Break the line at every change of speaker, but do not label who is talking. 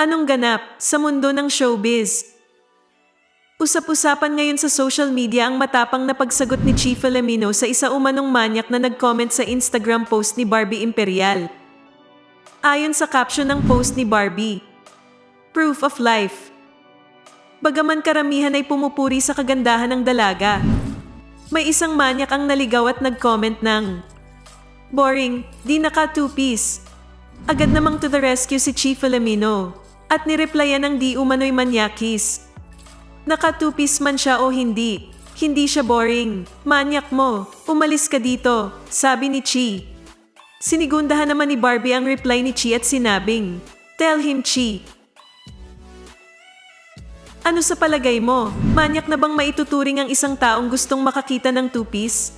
Anong ganap sa mundo ng showbiz? Usap-usapan ngayon sa social media ang matapang na pagsagot ni Chief Filomeno sa isa umanong manyak na nag-comment sa Instagram post ni Barbie Imperial. Ayon sa caption ng post ni Barbie, Proof of life. Bagaman karamihan ay pumupuri sa kagandahan ng dalaga, may isang manyak ang naligaw at nag-comment ng Boring, di naka two-piece. Agad namang to the rescue si Chief Filomeno at nireplyan ng di umano'y manyakis. Naka two-piece man siya o hindi, hindi siya boring. Manyak mo, umalis ka dito, sabi ni Chi. Sinigundahan naman ni Barbie ang reply ni Chi at sinabing, Tell him Chi. Ano sa palagay mo? Manyak na bang maituturing ang isang taong gustong makakita ng two-piece?